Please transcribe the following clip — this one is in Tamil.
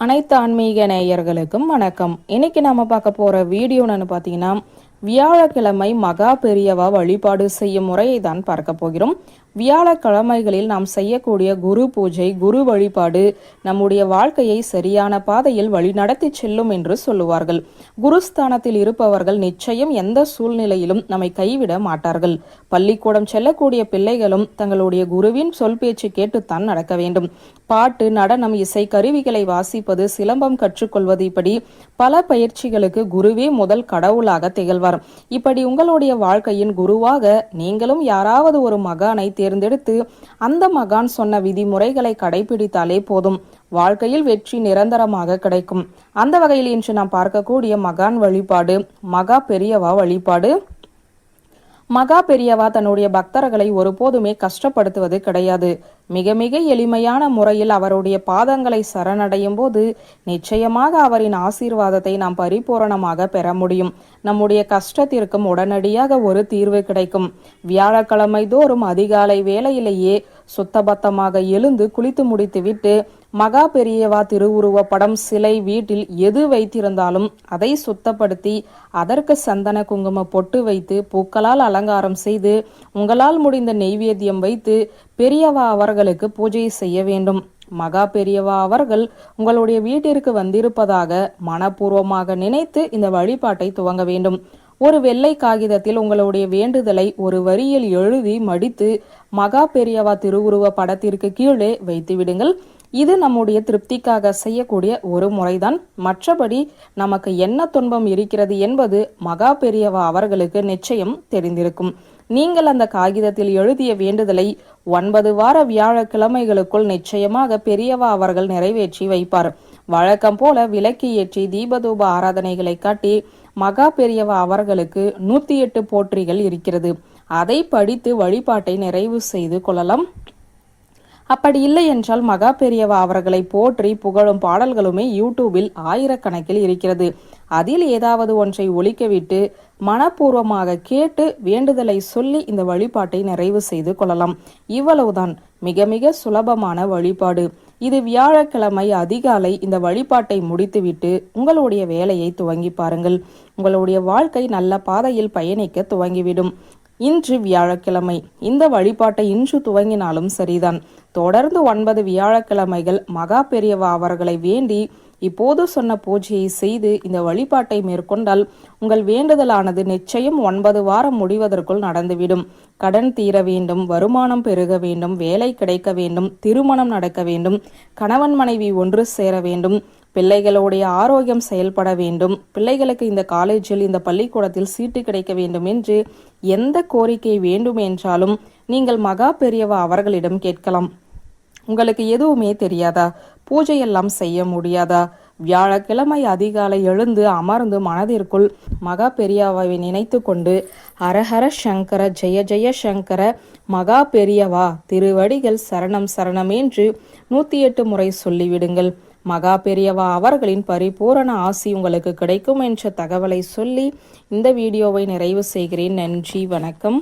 அனைத்து ஆன்மீக நேயர்களுக்கும் வணக்கம். இன்னைக்கு நாம பார்க்க போற வீடியோன்னு பார்த்தீங்கன்னா வியாழக்கிழமை மகா பெரியவா வழிபாடு செய்யும் முறையை தான் பார்க்க போகிறோம். வியாழக்கிழமைகளில் நாம் செய்யக்கூடிய குரு பூஜை குரு வழிபாடு நம்முடைய வாழ்க்கையை சரியான பாதையில் வழிநடத்தி செல்லும் என்று சொல்லுவார்கள். குருஸ்தானத்தில் இருப்பவர்கள் நிச்சயம் எந்த சூழ்நிலையிலும் நம்மை கைவிட மாட்டார்கள். பள்ளிக்கூடம் செல்லக்கூடிய பிள்ளைகளும் தங்களுடைய குருவின் சொல் பேச்சு கேட்டுத்தான் நடக்க வேண்டும். பாட்டு நடனம் இசை கருவிகளை வாசிப்பது சிலம்பம் கற்றுக்கொள்வது இப்படி பல பயிற்சிகளுக்கு குருவே முதல் கடவுளாக திகழ்வார். இப்படி உங்களுடைய வாழ்க்கையின் குருவாக நீங்களும் யாராவது ஒரு மகானை தேர்ந்தெடுத்து அந்த மகான் சொன்ன விதிமுறைகளை கடைபிடித்தாலே போதும். வாழ்க்கையில் வெற்றி நிரந்தரமாக கிடைக்கும். அந்த வகையில் இன்று நாம் பார்க்கக்கூடிய மகான் வழிபாடு மகா பெரியவா வழிபாடு மகா பெரியவா தன்னுடைய பக்தர்களை ஒருபோதுமே கஷ்டப்படுத்துவது கிடையாது. மிக மிக எளிமையான முறையில் அவருடைய பாதங்களை சரணடையும் போது நிச்சயமாக அவரின் ஆசீர்வாதத்தை நாம் பரிபூரணமாக பெற முடியும். நம்முடைய கஷ்டத்திற்கும் உடனடியாக ஒரு தீர்வு கிடைக்கும். வியாழக்கிழமை தோறும் அதிகாலை வேளையிலேயே சுத்தபத்தமாக எழுந்து குளித்து முடித்துவிட்டு மகா பெரியவா திருவுருவ படம் சிலை வீட்டில் எது வைத்திருந்தாலும் அதை சுத்தப்படுத்தி அதற்கு சந்தன குங்கும பொட்டு வைத்து பூக்களால் அலங்காரம் செய்து உங்களால் முடிந்த நெய்வேத்தியம் வைத்து பெரியவா அவர்களுக்கு பூஜை செய்ய வேண்டும். மகா பெரியவா அவர்கள் உங்களுடைய வீட்டிற்கு வந்திருப்பதாக மனப்பூர்வமாக நினைத்து இந்த வழிபாட்டை துவங்க வேண்டும். ஒரு வெள்ளை காகிதத்தில் உங்களுடைய வேண்டுதலை ஒரு வரியில் எழுதி மடித்து மகா பெரியவா திருவுருவ படத்திற்கு கீழே வைத்து விடுங்கள் இது நம்முடைய திருப்திக்காக செய்யக்கூடிய ஒரு முறைதான். மற்றபடி நமக்கு என்ன துன்பம் இருக்கிறது என்பது மகா பெரியவா அவர்களுக்கு நிச்சயம் தெரிந்திருக்கும். நீங்கள் அந்த காகிதத்தில் எழுதிய வேண்டுதலை ஒன்பது வார வியாழக்கிழமைகளுக்குள் நிச்சயமாக பெரியவா அவர்கள் நிறைவேற்றி வைப்பார். வழக்கம் போல விளக்கு ஏற்றி தீபதூப ஆராதனைகளை காட்டி மகா பெரியவா அவர்களுக்கு நூத்தி எட்டு போற்றிகள் இருக்கிறது. அதை படித்து வழிபாட்டை நிறைவு செய்து கொள்ளலாம். அப்படி இல்லை என்றால் மகா பெரியவா அவர்களை போற்றி புகழும் பாடல்களுமே யூடியூபில் ஆயிரக்கணக்கில் இருக்கிறது. அதில் ஏதாவது ஒன்றை ஒழிக்கவிட்டு மனப்பூர்வமாக கேட்டு வேண்டுதலை சொல்லி இந்த வழிபாட்டை நிறைவு செய்து கொள்ளலாம். இவ்வளவுதான் மிக மிக சுலபமான வழிபாடு. இது வியாழக்கிழமை அதிகாலை இந்த வழிபாட்டை முடித்துவிட்டு உங்களுடைய வேலையை துவங்கி பாருங்கள். உங்களுடைய வாழ்க்கை நல்ல பாதையில் பயணிக்க துவங்கிவிடும். இன்று வியாழக்கிழமை. இந்த வழிபாட்டை இன்று துவங்கினாலும் சரிதான். தொடர்ந்து ஒன்பது வியாழக்கிழமைகள் மகா பெரியவா அவர்களை வேண்டி இப்போது சொன்ன பூஜையை செய்து இந்த வழிபாட்டை மேற்கொண்டால் உங்கள் வேண்டுதலானது நிச்சயம் ஒன்பது வாரம் முடிவதற்குள் நடந்துவிடும். கடன் தீர வேண்டும் வருமானம் பெருக வேண்டும் வேலை கிடைக்க வேண்டும் திருமணம் நடக்க வேண்டும் கணவன் மனைவி ஒன்று சேர வேண்டும். பிள்ளைகளுடைய ஆரோக்கியம் செயல்பட வேண்டும். பிள்ளைகளுக்கு இந்த காலேஜில் இந்த பள்ளிக்கூடத்தில் சீட்டு கிடைக்க வேண்டும் என்று எந்த கோரிக்கை வேண்டும் என்றாலும் நீங்கள் மகா பெரியவா அவர்களிடம் கேட்கலாம். உங்களுக்கு எதுவுமே தெரியாதா? பூஜையெல்லாம் செய்ய முடியாதா? வியாழக்கிழமை அதிகாலை எழுந்து அமர்ந்து மனதிற்குள் மகா பெரியவாவை நினைத்து கொண்டு ஹரஹர சங்கர ஜெய ஜெய சங்கர மகா பெரியவா திருவடிகள் சரணம் சரணம் என்று நூற்றி எட்டு முறை சொல்லிவிடுங்கள். மகா பெரியவா அவர்களின் பரிபூரண ஆசி உங்களுக்கு கிடைக்கும் என்ற தகவலை சொல்லி இந்த வீடியோவை நிறைவு செய்கிறேன். நன்றி வணக்கம்.